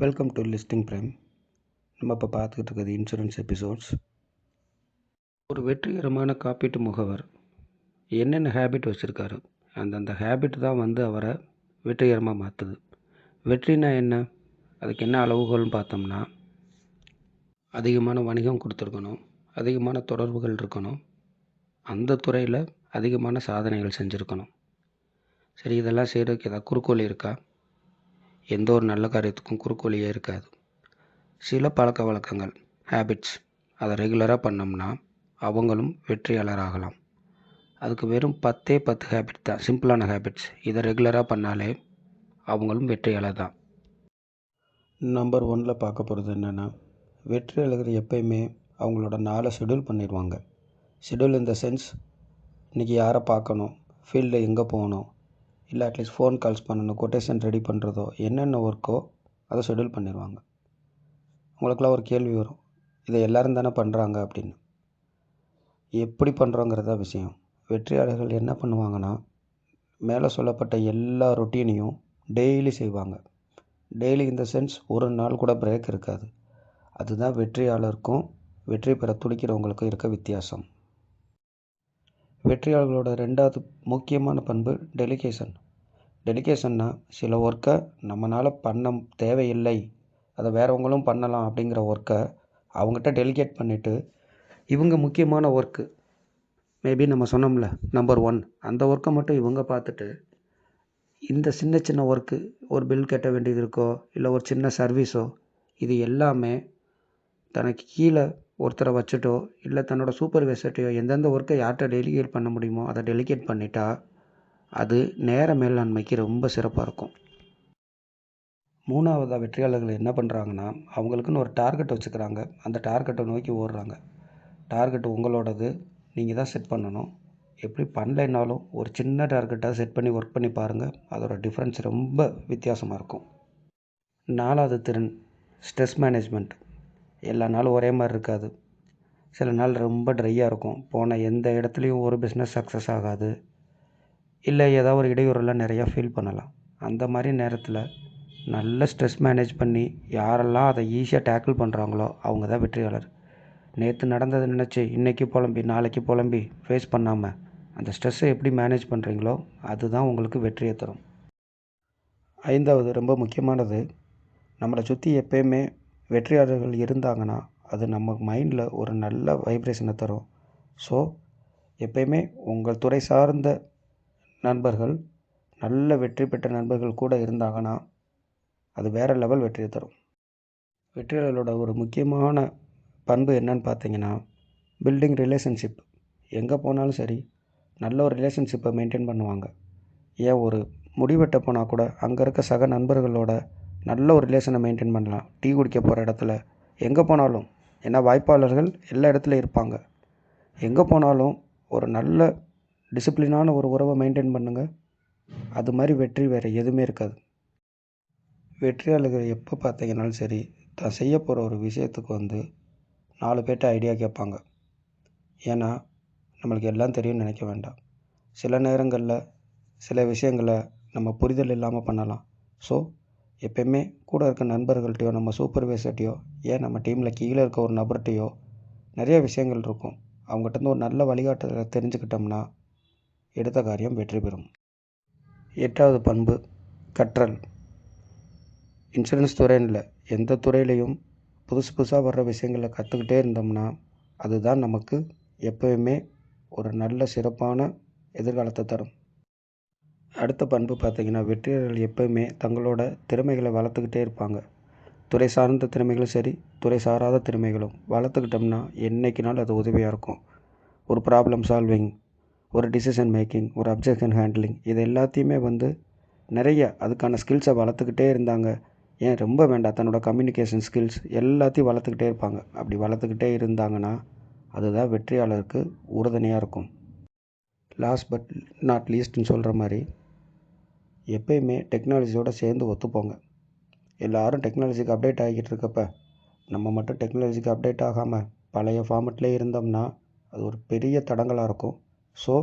Welcome to listing prime நம்ம இப்போ பார்த்துக்கிட்டு இருக்கிறது இன்சூரன்ஸ் எபிசோட்ஸ் ஒரு வெற்றிகரமான காப்பீட்டு முகவர் என்னென்ன ஹேபிட் வச்சுருக்காரு அந்தந்த ஹேபிட் தான் வந்து அவரை வெற்றிகரமாக மாற்றுது வெற்றினா என்ன? அதுக்கு என்ன அளவுகள்னு பார்த்தோம்னா அதிகமான வணிகம் கொடுத்துருக்கணும் அதிகமான தொடர்புகள் இருக்கணும் அந்த துறையில் அதிகமான சாதனைகள் செஞ்சுருக்கணும். சரி இதெல்லாம் செய்கிறதுக்கு ஏதாவது குறுக்கோளி இருக்கா? எந்த ஒரு நல்ல காரியத்துக்கும் குறுக்கோளியே இருக்காது. சில பழக்க வழக்கங்கள் ஹேபிட்ஸ் அதை ரெகுலராக பண்ணோம்னா அவங்களும் வெற்றியாளராகலாம். அதுக்கு வெறும் பத்தே பத்து ஹேபிட் தான் சிம்பிளான ஹேபிட்ஸ் இதை ரெகுலராக பண்ணாலே அவங்களும் வெற்றியாளர் தான் நம்பர் ஒனில் பார்க்க போகிறது என்னென்னா வெற்றியாளர்கள் எப்பயுமே அவங்களோட நாளை ஷெடியூல் பண்ணிடுவாங்க. ஷெடியூல் இந்த சென்ஸ் இன்றைக்கி யாரை பார்க்கணும்? ஃபீல்டில் எங்கே போகணும்? இல்லை அட்லீஸ்ட் ஃபோன் கால்ஸ் பண்ணணும் கொட்டேஷன் ரெடி பண்ணுறதோ என்னென்ன ஒர்க்கோ அதை ஷெடியூல் பண்ணிடுவாங்க. உங்களுக்கெல்லாம் ஒரு கேள்வி வரும். இதை எல்லோரும் தானே பண்ணுறாங்க அப்படின்னு. எப்படி பண்ணுறோங்கிறதா விஷயம். வெற்றியாளர்கள் என்ன பண்ணுவாங்கன்னா மேலே சொல்லப்பட்ட எல்லா ரொட்டீனையும் டெய்லி செய்வாங்க. டெய்லி இந்த சென்ஸ் ஒரு நாள் கூட பிரேக் இருக்காது. அதுதான் வெற்றியாளருக்கும் வெற்றி பெற துடிக்கிறவங்களுக்கும் இருக்க வித்தியாசம். வெற்றியாளர்களோட ரெண்டாவது முக்கியமான பண்பு டெலிகேஷன் டெலிகேஷன்னா சில ஒர்க்கை நம்மளால் பண்ண தேவையில்லை. அதை வேறவங்களும் பண்ணலாம் அப்படிங்கிற ஒர்க்கை அவங்ககிட்ட டெலிகேட் பண்ணிவிட்டு இவங்க முக்கியமான ஒர்க்கு மேபி நம்ம சொன்னோம்ல நம்பர் ஒன் அந்த ஒர்க்கை மட்டும் இவங்க பார்த்துட்டு இந்த சின்ன சின்ன ஒர்க்கு ஒரு பில் கட்ட வேண்டியது இருக்கோ இல்லை ஒரு சின்ன சர்வீஸோ இது எல்லாமே தனக்கு கீழே ஒருத்தரை வச்சுட்டோ இல்லை தன்னோட சூப்பர்வைசர்ட்டையோ எந்தெந்த ஒர்க்கை யார்கிட்ட டெலிகேட் பண்ண முடியுமோ அதை டெலிகேட் பண்ணிட்டா அது நேர மேலாண்மைக்கு ரொம்ப சிறப்பாக இருக்கும். மூணாவதாக வெற்றியாளர்கள் என்ன பண்ணுறாங்கன்னா அவங்களுக்குன்னு ஒரு டார்கெட் வச்சுக்கிறாங்க. அந்த டார்கெட்டை நோக்கி ஓடுறாங்க. டார்கெட் உங்களோடது. நீங்கள் தான் செட் பண்ணணும். எப்படி பண்ணலைன்னாலும் ஒரு சின்ன டார்கெட்டாக செட் பண்ணி ஒர்க் பண்ணி பாருங்கள் அதோட டிஃப்ரென்ஸ் ரொம்ப வித்தியாசமாக இருக்கும். நாலாவது திறன் ஸ்ட்ரெஸ் மேனேஜ்மெண்ட் எல்லா நாளும் ஒரே மாதிரி இருக்காது. சில நாள் ரொம்ப ட்ரையாக இருக்கும். போன எந்த இடத்துலையும் ஒரு பிஸ்னஸ் சக்ஸஸ் ஆகாது. இல்லை ஏதாவது ஒரு இடையூறெல்லாம் நிறையா ஃபீல் பண்ணலாம். அந்த மாதிரி நேரத்தில் நல்ல ஸ்ட்ரெஸ் மேனேஜ் பண்ணி யாரெல்லாம் அதை ஈஸியாக டேக்கிள் பண்ணுறாங்களோ அவங்க தான் வெற்றியாளர். நேற்று நடந்ததை நினச்சி இன்றைக்கி புலம்பி நாளைக்கு புலம்பி ஃபேஸ் பண்ணாமல் அந்த ஸ்ட்ரெஸ்ஸை எப்படி மேனேஜ் பண்ணுறீங்களோ அதுதான் உங்களுக்கு வெற்றியை தரும். ஐந்தாவது ரொம்ப முக்கியமானது நம்மளை சுற்றி எப்பயுமே வெற்றியாளர்கள் இருந்தாங்கன்னா அது நம்ம மைண்டில் ஒரு நல்ல வைப்ரேஷனை தரும். ஸோ எப்பயுமே உங்கள் துறை சார்ந்த நண்பர்கள் நல்ல வெற்றி பெற்ற நண்பர்கள் கூட இருந்தாங்கன்னா அது வேறு லெவல் வெற்றியை தரும். வெற்றியாளர்களோட ஒரு முக்கியமான பண்பு என்னன்னு பார்த்தீங்கன்னா பில்டிங் ரிலேஷன்ஷிப் எங்கே போனாலும் சரி நல்ல ஒரு ரிலேஷன்ஷிப்பை மெயின்டைன் பண்ணுவாங்க. ஏன் ஒரு முடிவெட்ட போனால் கூட அங்கே இருக்க சக நண்பர்களோட நல்ல ஒரு ரிலேஷனை மெயின்டைன் பண்ணலாம். டீ குடிக்க போகிற இடத்துல. எங்கே போனாலும் ஏன்னா வாய்ப்பாளர்கள் எல்லா இடத்துலையும் இருப்பாங்க. எங்கே போனாலும் ஒரு நல்ல டிசிப்ளினான ஒரு உறவை மெயின்டைன் பண்ணுங்கள் அது மாதிரி வெற்றி வேறு எதுவுமே இருக்காது. வெற்றியாளர்கள் எப்போ பார்த்தீங்கன்னாலும் சரி தான் செய்ய போகிற ஒரு விஷயத்துக்கு வந்து நாலு பேர்ட்ட ஐடியா கேட்பாங்க. ஏன்னா நம்மளுக்கு எல்லாம் தெரியும்னு நினைக்க வேண்டாம். சில நேரங்களில் சில விஷயங்களை நம்ம புரிதல் இல்லாமல் பண்ணலாம். ஸோ எப்பயுமே கூட இருக்க நண்பர்கள்ட்டையோ நம்ம சூப்பர்வைசர்ட்டையோ ஏன் நம்ம டீமில் கீழே இருக்க ஒரு நபர்கிட்டையோ நிறைய விஷயங்கள் இருக்கும். அவங்ககிட்ட ஒரு நல்ல வழிகாட்டுதலை தெரிஞ்சுக்கிட்டோம்னா எடுத்த காரியம் வெற்றி பெறும். எட்டாவது பண்பு கற்றல். இன்சூரன்ஸ் துறைன்னு இல்லை எந்த துறையிலையும் புதுசு புதுசாக வர்ற விஷயங்களை கற்றுக்கிட்டே இருந்தோம்னா அதுதான் நமக்கு எப்போயுமே ஒரு நல்ல சிறப்பான எதிர்காலத்தை தரும். அடுத்த பண்பு பார்த்திங்கன்னா வெற்றியாளர்கள் எப்போயுமே தங்களோட திறமைகளை வளர்த்துக்கிட்டே இருப்பாங்க. துறை சார்ந்த திறமைகளும் சரி துறை சாராத திறமைகளும் வளர்த்துக்கிட்டோம்னா என்றைக்குனாலும் அது உதவியாக இருக்கும். ஒரு ப்ராப்ளம் சால்விங் ஒரு டிசிஷன் மேக்கிங் ஒரு அப்ஜெக்ஷன் ஹேண்ட்லிங் இது எல்லாத்தையுமே வந்து நிறைய அதுக்கான ஸ்கில்ஸை வளர்த்துக்கிட்டே இருந்தாங்க. ஏன்? ரொம்ப வேண்டாம். தன்னோட கம்யூனிகேஷன் ஸ்கில்ஸ் எல்லாத்தையும் வளர்த்துக்கிட்டே இருப்பாங்க. அப்படி வளர்த்துக்கிட்டே இருந்தாங்கன்னா அதுதான் வெற்றியாளருக்கு உறுதுணையாக இருக்கும். லாஸ்ட் பட் நாட் லீஸ்ட்னு சொல்கிற மாதிரி எப்பயுமே டெக்னாலஜியோடு சேர்ந்து ஒத்துப்போங்க. எல்லோரும் டெக்னாலஜிக்கு அப்டேட் ஆகிக்கிட்டு இருக்கப்ப நம்ம மட்டும் டெக்னாலஜிக்கு அப்டேட் ஆகாமல் பழைய ஃபார்மெட்லேயே இருந்தோம்னா அது ஒரு பெரிய தடங்கலாக இருக்கும். ஸோ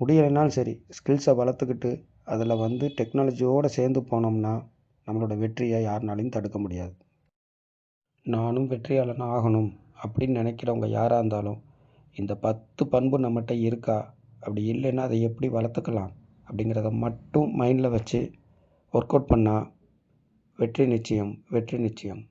முடியலைனாலும் சரி ஸ்கில்ஸை வளர்த்துக்கிட்டு அதில் வந்து டெக்னாலஜியோடு சேர்ந்து போனோம்னா நம்மளோட வெற்றியை யாருனாலையும் தடுக்க முடியாது. நானும் வெற்றியாளனாக ஆகணும் அப்படின்னு நினைக்கிறவங்க யாராக இருந்தாலும் இந்த பத்து பண்பு நம்மகிட்ட இருக்கா? அப்படி இல்லைன்னா அதை எப்படி வளர்த்துக்கலாம்? அப்படிங்கிறத மட்டும் மைண்டில் வச்சு ஒர்க் அவுட் பண்ணால் வெற்றி நிச்சயம் வெற்றி நிச்சயம்.